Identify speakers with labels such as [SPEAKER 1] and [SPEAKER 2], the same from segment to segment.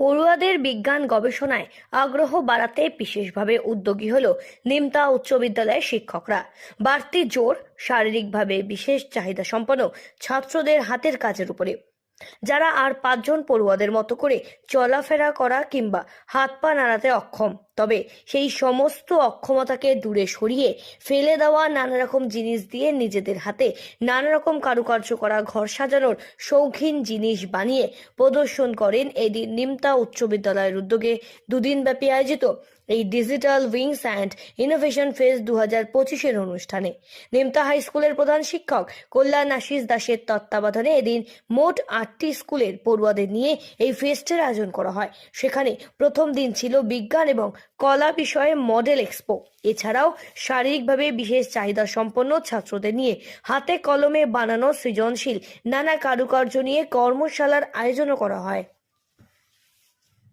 [SPEAKER 1] পড়ুয়াদের বিজ্ঞান গবেষণায় আগ্রহ বাড়াতে বিশেষভাবে উদ্যোগী হল নিমতা উচ্চ বিদ্যালয়ের শিক্ষকরা। বাড়তি জোর, শারীরিকভাবে বিশেষ চাহিদা সম্পন্ন ছাত্রদের হাতের কাজের উপরে। যারা আর পাঁচজন পড়ুয়াদের মতো করে চলাফেরা করা কিংবা হাত পা নাড়াতে অক্ষম তবে সেই সমস্ত অক্ষমতাকে দূরে সরিয়ে ফেলে দেওয়া নানা রকম জিনিস দিয়ে নিজেদের হাতে নানা রকম কারুকার্য করা, ঘর সাজানোর শৌখিন জিনিস বানিয়ে প্রদর্শন করেন এদিন নিমতা উচ্চ বিদ্যালয়ের উদ্যোগে। দুদিনব্যাপী আয়োজিত এই digital wings and innovation fest দু হাজার পঁচিশের অনুষ্ঠানে নিমতা হাই স্কুলের প্রধান শিক্ষক কল্যাণ আশিস দাসের তত্ত্বাবধানে এদিন মোট আটটি স্কুলের পড়ুয়াদের নিয়ে এই ফেস্টের আয়োজন করা হয়। সেখানে প্রথম দিন ছিল বিজ্ঞান এবং কলা বিষয়ে মডেল এক্সপো। এছাড়াও শারীরিকভাবে বিশেষ চাহিদা সম্পন্ন ছাত্রদের নিয়ে হাতে কলমে বানানো সৃজনশীল নানা কারুকার্য নিয়ে কর্মশালার আয়োজনও করা হয়।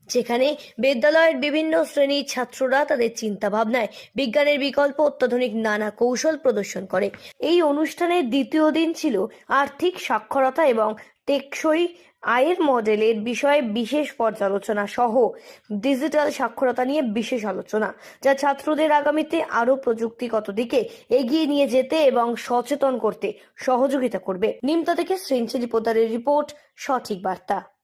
[SPEAKER 1] যেখানে বিদ্যালয়ের বিভিন্ন শ্রেণির ছাত্ররা তাদের চিন্তা ভাবনায় বিজ্ঞানের বিকল্প, অত্যাধুনিক নানা কৌশল প্রদর্শন করে। এই অনুষ্ঠানের দ্বিতীয় দিন ছিল আর্থিক সাক্ষরতা এবং টেকসই আয়ের মডেলের বিষয়ে বিশেষ পর্যালোচনা সহ ডিজিটাল সাক্ষরতা নিয়ে বিশেষ আলোচনা, যা ছাত্রদের আগামীতে আরও প্রযুক্তিগত দিকে এগিয়ে নিয়ে যেতে এবং সচেতন করতে সহযোগিতা করবে। নিমতা থেকে শ্রীঞ্চলি পোদারের রিপোর্ট, সঠিক বার্তা।